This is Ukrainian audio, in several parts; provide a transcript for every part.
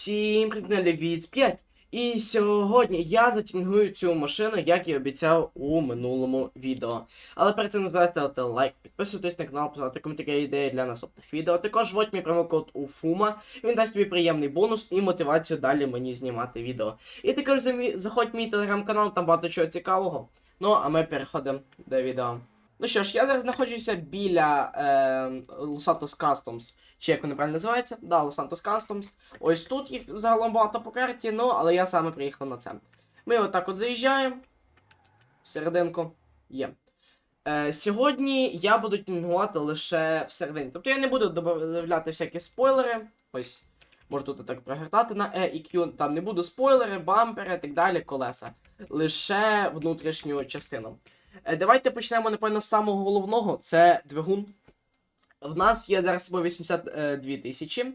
Всім прикнули від 5. І сьогодні я затінгую цю машину, як і обіцяв у минулому відео. Але перед цим не забувайте ставити лайк, підписуйтесь на канал, писати коментарі ідеї для наступних відео. Також вводь мій промокод УФУМА, він дасть тобі приємний бонус і мотивацію далі мені знімати відео. І також заходь в мій телеграм-канал, там багато чого цікавого. Ну, а ми переходимо до відео. Ну що ж, я зараз знаходжуся біля е, Los Santos Customs, чи як вони правильно називаються? Да, Los Santos Customs. Ось тут їх загалом багато по карті, ну, але я саме приїхав на це. Ми отак от заїжджаємо. Всерединку є. Е, сьогодні я буду тюнінгувати лише всередині. Тобто я не буду додавати всякі спойлери. Ось. Можу тут так прогортати на E і Q. Там не буду спойлери, бампери і так далі, колеса. Лише внутрішню частину. Е, Давайте почнемо, напевно, з самого головного це двигун. В нас є зараз собою 82 тисячі.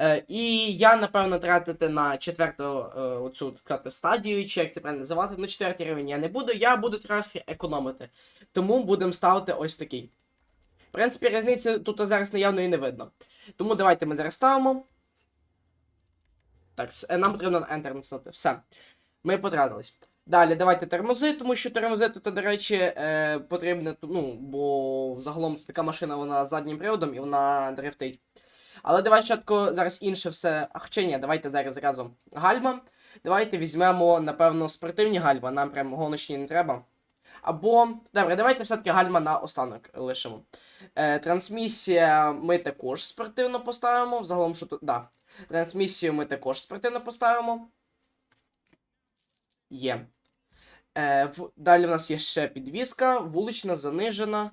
Е, І я, напевно, тратити на четверту е, оцю сказати, стадію, чи як це правильно називати, на четвертий рівень я не буду, я буду трохи економити. Тому будемо ставити ось такий. В принципі, різниці тут зараз наявно і не видно. Тому давайте ми зараз ставимо. Так, нам потрібно Enter натиснути. Все. Ми потратились. Далі, давайте тормози, тому що тормозити, то, до речі, е, потрібно, ну, бо загалом така машина, вона заднім приводом і вона дрифтить. Але давай спочатку зараз інше все. А хоча ні, давайте зараз зразу гальма. Давайте візьмемо, напевно, спортивні гальма, нам прям гоночні не треба. Або. Добре, давайте все-таки гальма на останок лишимо. Е, трансмісія ми також спортивно поставимо. Загалом, що тут. Да. Трансмісію ми також спортивно поставимо. Є. Е, в... Далі в нас є ще підвіска, вулична, занижена.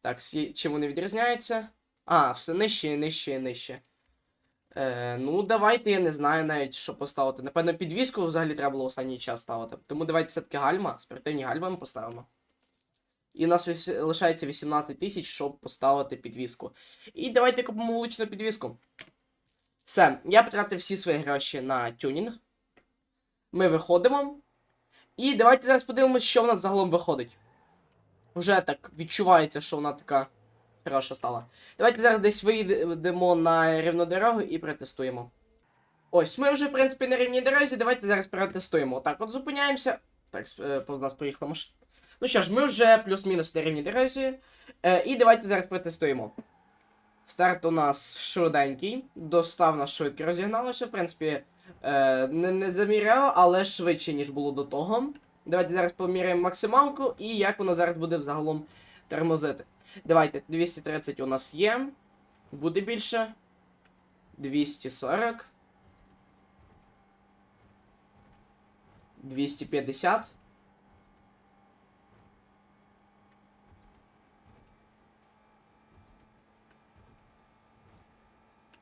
Так, чим вони відрізняються? А, все нижче, і нижче, і нижче. Е, ну, давайте, я не знаю навіть, що поставити. Напевно, підвіску взагалі треба було останній час ставити. Тому давайте все-таки гальма, спортивні гальма ми поставимо. І у нас лишається 18 тисяч, щоб поставити підвіску. І давайте купимо вуличну підвіску. Все, я потратив всі свої гроші на тюнінг. Ми виходимо. І давайте зараз подивимося, що в нас загалом виходить. Вже так відчувається, що вона така хороша стала. Давайте зараз десь вийдемо на рівну дорогу і протестуємо. Ось, ми вже, в принципі, на рівній дорозі. Давайте зараз протестуємо. Так, от зупиняємося. Так, е, нас проїхала машина. Ну що ж, ми вже плюс-мінус на рівній дорозі. Е, і давайте зараз протестуємо. Старт у нас швиденький. Достав нас швидко розігналося. В принципі, Е, не не заміряю, але швидше, ніж було до того. Давайте зараз поміряємо максималку і як воно зараз буде взагалом тормозити. Давайте, 230 у нас є. Буде більше. 240. 250.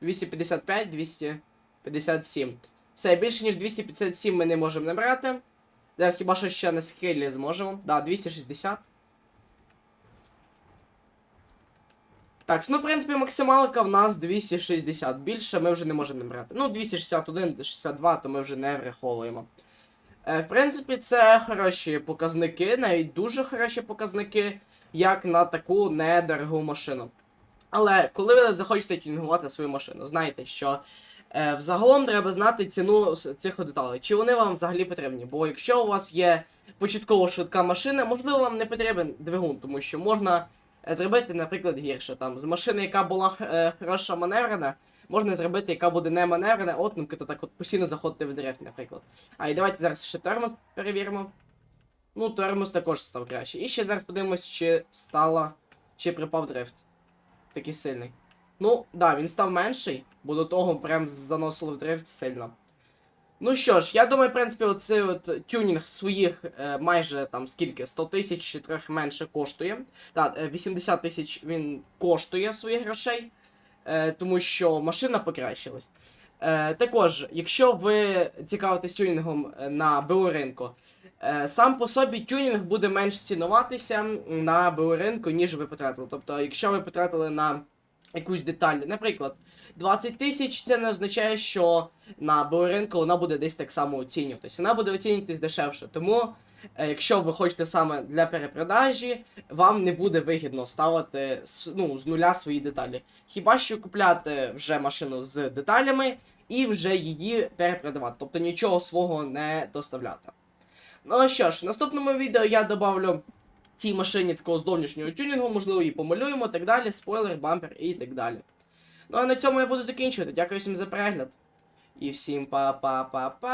255, 257. Все, більше ніж 257 ми не можемо набрати. Зараз хіба що ще на схилі зможемо. Да, 260. Так, ну, в принципі, максималка в нас 260. Більше ми вже не можемо набрати. Ну, 261, 62, то ми вже не враховуємо. Е, в принципі, це хороші показники, навіть дуже хороші показники, як на таку недорогу машину. Але коли ви захочете тюнінгувати свою машину, знайте, що е, взагалом треба знати ціну цих деталей, чи вони вам взагалі потрібні. Бо якщо у вас є початково швидка машина, можливо, вам не потрібен двигун, тому що можна е, зробити, наприклад, гірше. Там з машини, яка була е, хороша маневрена, можна зробити, яка буде не маневрена, от, ну, то так от постійно заходити в дрифт, наприклад. А і давайте зараз ще тормоз перевіримо. Ну, тормоз також став краще. І ще зараз подивимось, чи стала, чи припав дрифт. Такий сильний. Ну, да, він став менший, бо до того прям заносило в дрифт сильно. Ну що ж, я думаю, в принципі, оцей от тюнінг своїх е, майже там скільки, 100 тисяч чи трохи менше коштує. Так, е, 80 тисяч він коштує своїх грошей, е, тому що машина покращилась. Е, також, якщо ви цікавитесь тюнінгом е, на БУ ринку, е, сам по собі тюнінг буде менш цінуватися на БУ ринку, ніж ви потратили. Тобто, якщо ви потратили на якусь деталь, наприклад, 20 тисяч, це не означає, що на ринку вона буде десь так само оцінюватися. Вона буде оцінюватись дешевше. Тому, е, якщо ви хочете саме для перепродажі, вам не буде вигідно ставити ну, з нуля свої деталі. Хіба що купляти вже машину з деталями і вже її перепродавати. Тобто нічого свого не доставляти. Ну що ж, в наступному відео я добавлю цій машині такого зовнішнього тюнінгу, можливо, її помалюємо, так далі, спойлер, бампер і так далі. Ну а на цьому я буду закінчувати. Дякую всім за перегляд. І всім па-па-па-па.